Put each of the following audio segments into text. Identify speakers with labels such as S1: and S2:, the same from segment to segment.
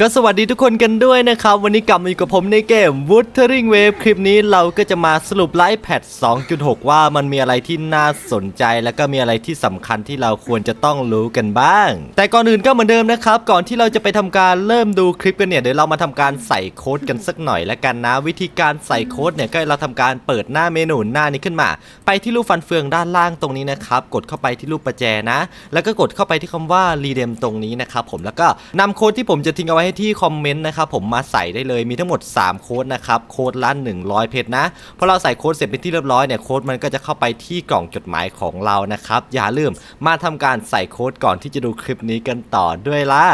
S1: ก็สวัสดีทุกคนกันด้วยนะครับ วันนี้กลับมาอยู่กับผมในเกม Wuthering Wave คลิปนี้เราก็จะมาสรุปไลฟ์แพท2.6 ว่ามันมีอะไรที่น่าสนใจ แล้วก็มีอะไรที่สำคัญที่เราควรจะต้องรู้กันบ้าง แต่ก่อนอื่นก็เหมือนเดิมนะครับ ก่อนที่เราจะไปทำการเริ่มดูคลิปกันเนี่ยเดี๋ยวเรามาทำการใส่โค้ดกันสักหน่อยแล้วกันนะ วิธีการใส่โค้ดเนี่ยก็เราทำการเปิดหน้าเมนูหน้านี้ขึ้นมา ไปที่รูปฟันเฟืองด้านล่างตรงนี้นะครับกดเข้าไปที่รูปประแจนะ แล้วก็กดเข้าไปที่คำว่า redeem ตรงนี้นะครับผมแล้วก็นำโค้ดที่ผมจะทิ้งเอาไว้ที่คอมเมนต์นะครับผมมาใส่ได้เลยมีทั้งหมด 3 โค้ดนะครับโค้ดละ100 เพชรนะพอเราใส่โค้ดเสร็จเป็นที่เรียบร้อยเนี่ยโค้ดมันก็จะเข้าไปที่กล่องจดหมายของเรานะครับอย่าลืมมาทำการใส่โค้ดก่อนที่จะดูคลิปนี้กันต่อด้วยล่ะ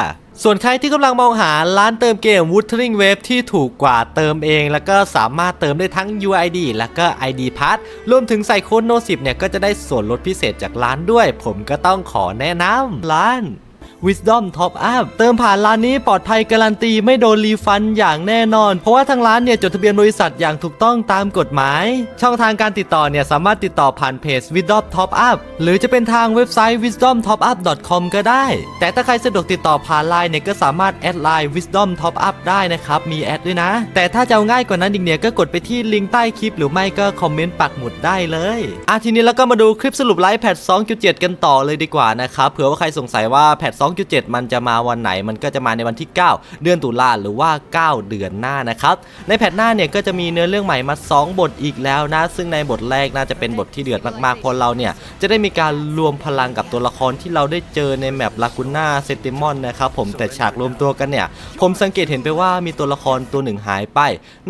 S1: ส่วนใครที่กำลังมองหาร้านเติมเกม Wuthering Wave ที่ถูกกว่าเติมเอง แล้วก็สามารถเติมได้ทั้ง UID แล้วก็ ID Pass รวมถึงใส่โค้ดโน10 เนี่ยก็จะได้ส่วนลดพิเศษจากร้านด้วย ผมก็ต้องขอแนะนำร้าน Wisdom Top Up เติมผ่านร้านนี้ปลอดภัยการันตีไม่โดนรีฟันอย่างแน่นอน เพราะว่าทางร้านเนี่ยจดทะเบียนบริษัทอย่างถูกต้องตามกฎหมาย ช่องทางการติดต่อเนี่ยสามารถติดต่อผ่านเพจ Wisdom Top Up หรือจะเป็นทางเว็บไซต์ wisdomtopup.com ก็ได้ แต่ถ้าใครสะดวกติดต่อผ่านไลน์เนี่ยก็สามารถแอดไลน์ Wisdom Top Up ได้นะครับ มีแอดด้วยนะ แต่ถ้าจะเอาง่ายกว่านั้นอีกเนี่ยก็กดไปที่ลิงก์ใต้คลิปหรือไม่ก็คอมเมนต์ปักหมุดได้เลยอะทีนี้เราก็มาดูคลิปสรุปไลฟ์แพท2.7 กันต่อเลยดีกว่านะครับเผื่อว่าใครสงสัยว่าแพท2.7 มันจะมาวันไหน มันก็จะมาในวันที่ 9 เดือนตุลาหรือว่า 9 เดือนหน้านะครับ ในแพทหน้าเนี่ยก็จะมีเนื้อเรื่องใหม่มา 2 บทอีกแล้วนะ ซึ่งในบทแรกน่าจะเป็นบทที่เดือดมากๆ เพราะเราเนี่ยจะได้มีการรวมพลังกับตัวละครที่เราได้เจอในแมปลากูน่าเซติมอนนะครับผมแต่ฉากรวมตัวกันเนี่ย ผมสังเกตเห็นไปว่ามีตัวละครตัวหนึ่งหายไป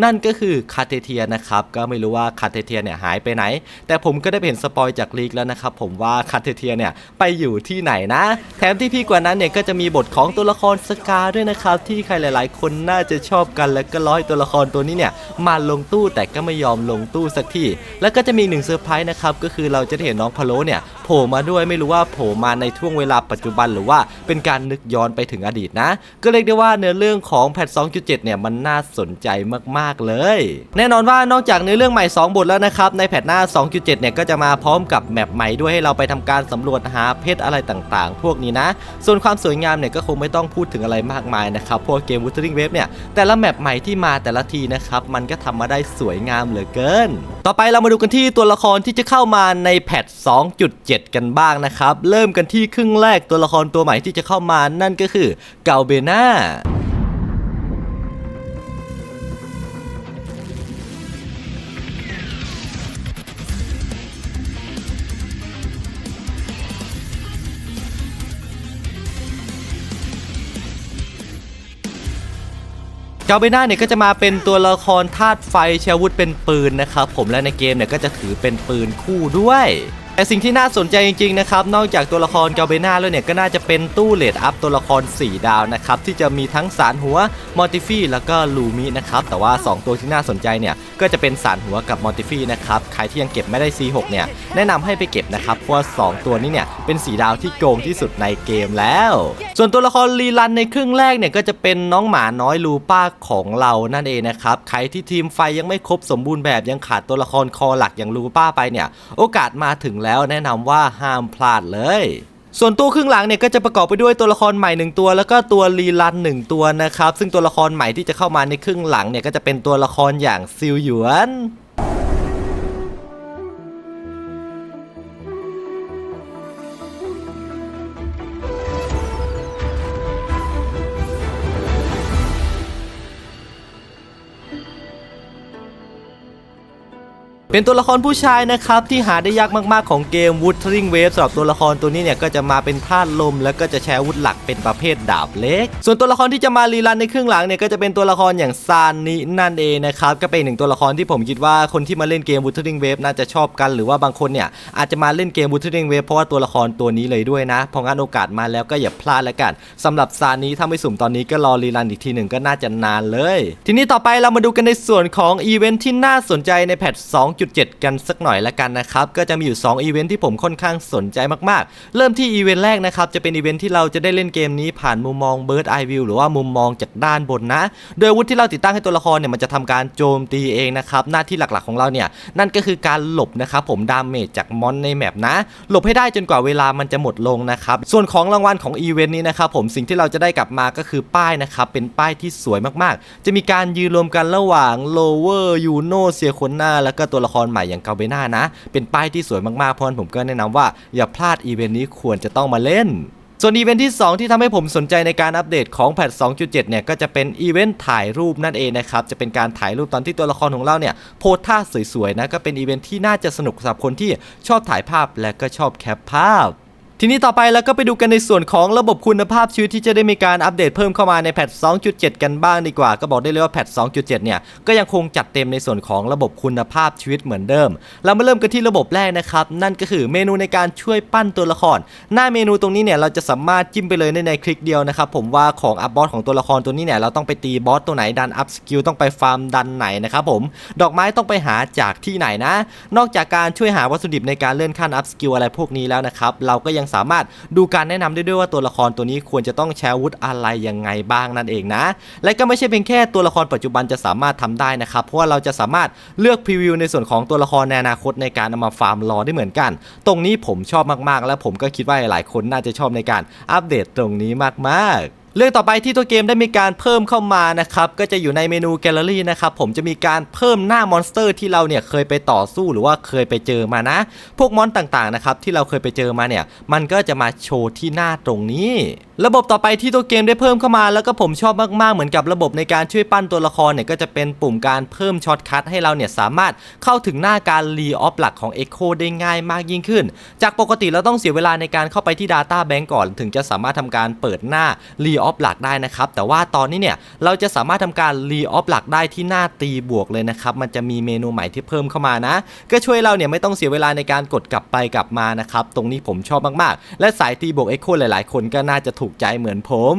S1: นั่นก็คือคาเทเทียนะครับก็ไม่รู้ว่าคาเทเทียเนี่ยหายไปไหน แต่ผมก็ได้เห็นสปอยจากลีกแล้วนะครับผมว่าคาเทเทียเนี่ยไปอยู่ที่ไหนนะ แถมที่พี่กว่านั้นเนี่ยก็จะมีบทของตัวละครสกาด้วยนะครับที่ใครหลาย ๆ คนน่าจะชอบกันและก็ร้อยตัวละครตัวนี้เนี่ยมาลงตู้แต่ก็ไม่ยอมลงตู้สักทีแล้วก็จะมีหนึ่งเซอร์ไพรส์นะครับก็คือเราจะได้เห็นน้องพะโลเนี่ยโผล่มาด้วยไม่รู้ว่าโผล่มาในช่วงเวลาปัจจุบันหรือว่าเป็นการนึกย้อนไปถึงอดีตนะ ก็เรียกได้ว่าเนื้อเรื่องของแพท 2.7 เนี่ยมันน่าสนใจมากๆเลย แน่นอนว่านอกจากเนื้อเรื่องใหม่ 2 บทแล้วนะครับในแพทหน้า 2.7 เนี่ยก็จะมาพร้อมกับแมปใหม่ด้วยให้เราไปทำการสำรวจหาเพชรอะไรต่างๆ พวกนี้นะ ส่วนความสวยงามเนี่ยก็คงไม่ต้องพูดถึงอะไรมากมายนะครับพวกเกม Wuthering Wave เนี่ยแต่ละแมปใหม่ที่มาแต่ละทีนะครับมันก็ทำมาได้สวยงามเหลือเกิน ต่อไปเรามาดูกันที่ตัวละครที่จะเข้ามาในแพท 2.7 กันบ้างนะครับ เริ่มกันที่ครึ่งแรกตัวละครตัวใหม่ที่จะเข้ามานั่นก็คือเกาเบนา เกาเบน่าเนี่ยก็จะมาเป็นตัวละครธาตุไฟเชวุธเป็นปืนนะครับผมและในเกมเนี่ยก็จะถือเป็นปืนคู่ด้วย แต่สิ่งที่น่าสนใจจริงๆนะครับนอกจากตัวละครเกาเบน่าแล้วเนี่ยก็น่าจะเป็นตู้เลดอัพตัวละคร 4 ดาวนะครับที่จะมีทั้งสารหัวมอติฟี่แล้วก็ลูมินะครับแต่ว่า 2 ตัวที่น่าสนใจเนี่ยก็จะเป็นสารหัวกับมอติฟี่นะครับใครที่ยังเก็บไม่ได้ C6 เนี่ยแนะนำให้ไปเก็บนะครับเพราะว่าสองตัวนี้เนี่ยเป็นสีดาวที่โกงที่สุดในเกมแล้ว ส่วนตัวละครรีลันในครึ่งแรกเนี่ยก็จะเป็นน้องหมาน้อยลูป้าของเรานั่นเองนะครับใครที่ทีมไฟยังไม่ครบสมบูรณ์แบบยังขาดตัวละครคอหลักอย่างลูป้าไปเนี่ยโอกาสมาถึงแล้วแนะนำว่าห้ามพลาดเลยส่วนตู้ครึ่งหลังเนี่ยก็จะประกอบไปด้วยตัวละครใหม่หนึ่งตัว แล้วก็ตัวรีลันหนึ่งตัวนะครับ ซึ่งตัวละครใหม่ที่จะเข้ามาในครึ่งหลังเนี่ยก็จะเป็นตัวละครอย่างซิลหยวน เป็นตัวละครผู้ชายนะครับที่หาได้ยากมากๆของเกม Wuthering Wave สำหรับตัวละครตัวนี้เนี่ยก็จะมาเป็นธาตุลม แล้วก็จะใช้อาวุธหลักเป็นประเภทดาบเล็ก ส่วนตัวละครที่จะมารีรันในครึ่งหลังเนี่ยก็จะเป็นตัวละครอย่างซานนินั่นเองนะครับก็เป็นหนึ่งตัวละครที่ผมคิดว่าคนที่มาเล่นเกม Wuthering Wave น่าจะชอบกันหรือว่าบางคนเนี่ยอาจจะมาเล่นเกม Wuthering Wave เพราะว่าตัวละครตัวนี้เลยด้วยนะพราะงั้นโอกาสมาแล้วก็อย่าพลาดแล้วกันสำหรับซานนี้ถ้าไม่สุ่มตอนนี้ก็รอรีรันอีกทีหนึ่งก็น่าจะนานเลย ทีนี้ต่อไปเรามาดูกันในส่วนของอีเวนท์ที่น่าสนใจในแพท2.7 กันสักหน่อยละกันนะครับ ก็จะมีอยู่ 2 อีเวนท์ที่ผมค่อนข้างสนใจมากๆ เริ่มที่อีเวนต์แรกนะครับ จะเป็นอีเวนท์ที่เราจะได้เล่นเกมนี้ผ่านมุมมอง Bird Eye View หรือว่ามุมมองจากด้านบนนะ โดยอาวุธที่เราติดตั้งให้ตัวละครเนี่ยมันจะทำการโจมตีเองนะครับ หน้าที่หลักๆของเราเนี่ยนั่นก็คือการหลบนะครับผมดาเมจจากมอนในแมปนะ หลบให้ได้จนกว่าเวลามันจะหมดลงนะครับ ส่วนของรางวัลของอีเวนต์นี้นะครับผมสิ่งที่เราจะได้กลับมาก็คือป้ายนะครับเป็นป้ายที่สวยมากๆ จะมีการยืนรวมกันระหว่างโลเวอร์ยูโนเซียคนหน้าแล้วก็ตัวละครใหม่อย่างเกาเบน่านะ เป็นป้ายที่สวยมากๆเพราะฉะนั้นผมก็แนะนำว่าอย่าพลาดอีเวนต์นี้ควรจะต้องมาเล่นส่วนอีเวนท์ที่ 2 ที่ทำให้ผมสนใจในการอัปเดตของแพท 2.7 เนี่ย ก็จะเป็นอีเวนต์ถ่ายรูปนั่นเองนะครับ จะเป็นการถ่ายรูปตอนที่ตัวละครของเราเนี่ย โพสท่าสวยๆนะ ก็เป็นอีเวนท์ที่น่าจะสนุกสำหรับคนที่ชอบถ่ายภาพและก็ชอบแคปภาพ ทีนี้ต่อไปแล้วก็ไปดูกันในส่วนของระบบคุณภาพชีวิตที่จะได้มีการอัปเดตเพิ่มเข้ามาในแพท 2.7 กันบ้างดีกว่า ก็บอกได้เลยว่าแพท 2.7 เนี่ยก็ยังคงจัดเต็มในส่วนของระบบคุณภาพชีวิตเหมือนเดิม เรามาเริ่มกันที่ระบบแรกนะครับ นั่นก็คือเมนูในการช่วยปั้นตัวละคร หน้าเมนูตรงนี้เนี่ยเราจะสามารถจิ้มไปเลยในในคลิกเดียวนะครับผมว่าของอัพบอสของตัวละครตัวนี้เนี่ยเราต้องไปตีบอสตัวไหนดันอัพสกิลต้องไปฟาร์มดันไหนนะครับผมดอกไม้ต้องไปหาจากที่ไหนนะ นอกจากการช่วยหาวัตถุดิบในการเลื่อนขั้นอัพสกิลอะไรพวกนี้แล้วนะครับเราก็ยังสามารถดูการแนะนำได้ด้วยว่าตัวละครตัวนี้ควรจะต้องใช้อาวุธอะไรยังไงบ้างนั่นเองนะ และก็ไม่ใช่เพียงแค่ตัวละครปัจจุบันจะสามารถทำได้นะครับ เพราะว่าเราจะสามารถเลือกพรีวิวในส่วนของตัวละครในอนาคตในการนำมาฟาร์มรอได้เหมือนกัน ตรงนี้ผมชอบมากๆ และผมก็คิดว่าหลายๆคนน่าจะชอบในการอัปเดตตรงนี้มากๆ เรื่องต่อไปที่ตัวเกมได้มีการเพิ่มเข้ามานะครับก็จะอยู่ในเมนูแกลเลอรี่นะครับผมจะมีการเพิ่มหน้ามอนสเตอร์ที่เราเนี่ยเคยไปต่อสู้หรือว่าเคยไปเจอมานะ พวกมอนต่างๆนะครับที่เราเคยไปเจอมาเนี่ยมันก็จะมาโชว์ที่หน้าตรงนี้ ระบบต่อไปที่ตัวเกมได้เพิ่มเข้ามา แล้วก็ผมชอบมากๆเหมือนกับระบบในการช่วยปั้นตัวละครเนี่ยก็จะเป็นปุ่มการเพิ่มช็อตคัทให้เราเนี่ยสามารถเข้าถึงหน้าการรีออฟหลักของ Echo ได้ง่ายมากยิ่งขึ้น จากปกติเราต้องเสียเวลาในการเข้าไปที่ Data Bank ก่อน ถึงจะสามารถทำการเปิดหน้ารีอออฟหลักได้นะครับ แต่ว่าตอนนี้เนี่ยเราจะสามารถทำการรีออฟหลักได้ที่หน้าตีบวกเลยนะครับ มันจะมีเมนูใหม่ที่เพิ่มเข้ามานะ ก็ช่วยเราเนี่ยไม่ต้องเสียเวลาในการกดกลับไปกลับมานะครับ ตรงนี้ผมชอบมากๆ และสายตีบวกเอ็กโคหลายๆ คนก็น่าจะถูกใจเหมือนผม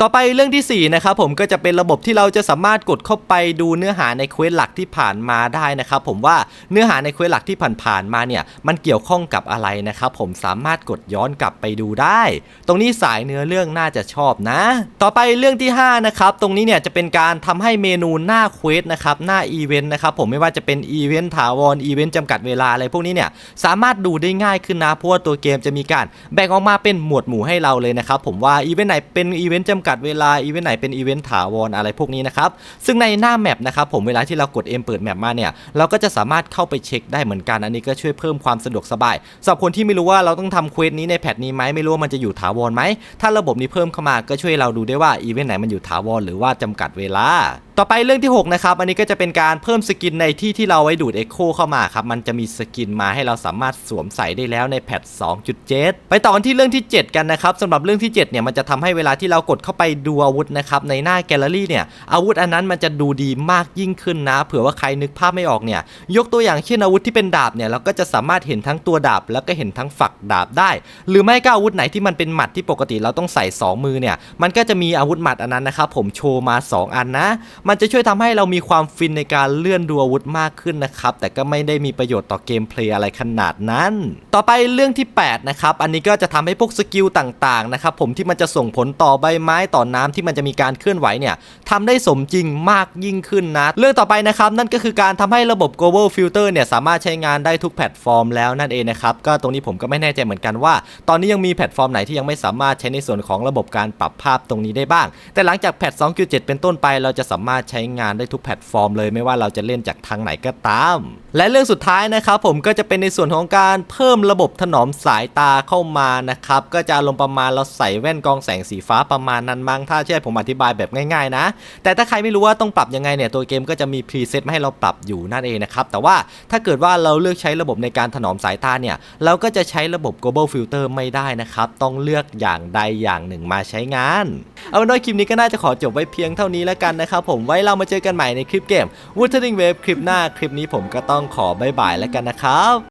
S1: ต่อไปเรื่องที่ 4 นะครับผมก็จะเป็นระบบที่เราจะสามารถกดเข้าไปดูเนื้อหาในเควสหลักที่ผ่านมาได้นะครับผมว่าเนื้อหาในเควสหลักที่ผ่านๆมาเนี่ยมันเกี่ยวข้องกับอะไรนะครับผมสามารถกดย้อนกลับไปดูได้ ตรงนี้สายเนื้อเรื่องน่าจะชอบนะ ต่อไปเรื่องที่5นะครับตรงนี้เนี่ยจะเป็นการทำให้เมนูหน้าเควสนะครับหน้าอีเวนต์นะครับผมไม่ว่าจะเป็นอีเวนต์ถาวรอีเวนต์จำกัดเวลาอะไรพวกนี้เนี่ยสามารถดูได้ง่ายขึ้นนะเพราะว่าตัวเกมจะมีการแบ่งออกมาเป็นหมวดหมู่ให้เราเลยนะครับผมว่าอีเวนต์ไหนเป็นอีเวนต์จำำกัดเวลาอีเวนต์ไหนเป็นอีเวนต์ถาวรอะไรพวกนี้นะครับ ซึ่งในหน้าแมปนะครับผมเวลาที่เรากด M เปิดแมปมาเนี่ยเราก็จะสามารถเข้าไปเช็คได้เหมือนกันอันนี้ก็ช่วยเพิ่มความสะดวกสบายสำหรับคนที่ไม่รู้ว่าเราต้องทำเควสนี้ในแพทนี้ไหมไม่รู้ว่ามันจะอยู่ถาวรไหมถ้าระบบนี้เพิ่มเข้ามาก็ช่วยเราดูได้ว่าอีเวนต์ไหนมันอยู่ถาวรหรือว่าจำกัดเวลา ต่อไปเรื่องที่ 6 นะครับ อันนี้ก็จะเป็นการเพิ่มสกินในที่ที่เราไว้ดูด Echo เข้ามาครับ มันจะมีสกินมาให้เราสามารถสวมใส่ได้แล้วในแพท 2.7 ไปต่อกันที่เรื่องที่ 7 กันนะครับสำหรับเรื่องที่ 7 เนี่ยมันจะทำให้เวลาที่เรากดเข้าไปดูอาวุธนะครับในหน้าแกลเลอรี่เนี่ยอาวุธอันนั้นมันจะดูดีมากยิ่งขึ้นนะ เผื่อว่าใครนึกภาพไม่ออกเนี่ยยกตัวอย่างเช่นอาวุธที่เป็นดาบเนี่ยเราก็จะสามารถเห็นทั้งตัวดาบ แล้วก็เห็นทั้งฝักดาบได้ หรือไม่ก็อาวุธไหนที่มันเป็นหมัดที่ปกติเราต้องใส่สองมือเนี่ยมันก็จะมีอาวุธหมัดอันนั้นนะครับผมโชว์มาสองอันนะมันจะช่วยทำให้เรามีความฟินในการเลื่อนดูอาวุธมากขึ้นนะครับ แต่ก็ไม่ได้มีประโยชน์ต่อเกมเพลย์อะไรขนาดนั้น ต่อไปเรื่องที่ 8 นะครับ อันนี้ก็จะทำให้พวกสกิลต่างๆนะครับผมที่มันจะส่งผลต่อใบไม้ต่อน้ำที่มันจะมีการเคลื่อนไหวเนี่ยทำได้สมจริงมากยิ่งขึ้นนะ เรื่องต่อไปนะครับนั่นก็คือการทำให้ระบบ global filter เนี่ยสามารถใช้งานได้ทุกแพลตฟอร์มแล้วนั่นเองนะครับก็ตรงนี้ผมก็ไม่แน่ใจเหมือนกันว่า ตอนนี้ยังมีแพลตฟอร์มไหนที่ยังไม่สามารถใช้ในส่วนของระบบการปรับภาพตรงนี้ได้บ้าง แต่หลังจากแพท2.7 เป็นต้นไปเราจะสามารถใช้งานได้ทุกแพลตฟอร์มเลยไม่ว่าเราจะเล่นจากทางไหนก็ตาม และเรื่องสุดท้ายนะครับผมก็จะเป็นในส่วนของการเพิ่มระบบถนอมสายตาเข้ามานะครับก็จะลงประมาณเราใส่แว่นกองแสงสีฟ้าประมาณนั้นมั้งถ้าใช่ผมอธิบายแบบง่ายๆนะ แต่ถ้าใครไม่รู้ว่าต้องปรับยังไงเนี่ยตัวเกมก็จะมีพรีเซตมาให้เราปรับอยู่นั่นเองนะครับแต่ว่าถ้าเกิดว่าเราเลือกใช้ระบบในการถนอมสายตาเนี่ยเราก็จะใช้ระบบ global filter ไม่ได้นะครับต้องเลือกอย่างใดอย่างหนึ่งมาใช้งาน เอาเป็นว่าคลิปนี้ก็น่าจะขอจบไว้เพียงเท่านี้แล้วกันนะครับผมไว้เรามาเจอกันใหม่ในคลิปเกม Wuthering Wave คลิปหน้าคลิปนี้ผมก็ต้องขอบายบายแล้วกันนะครับ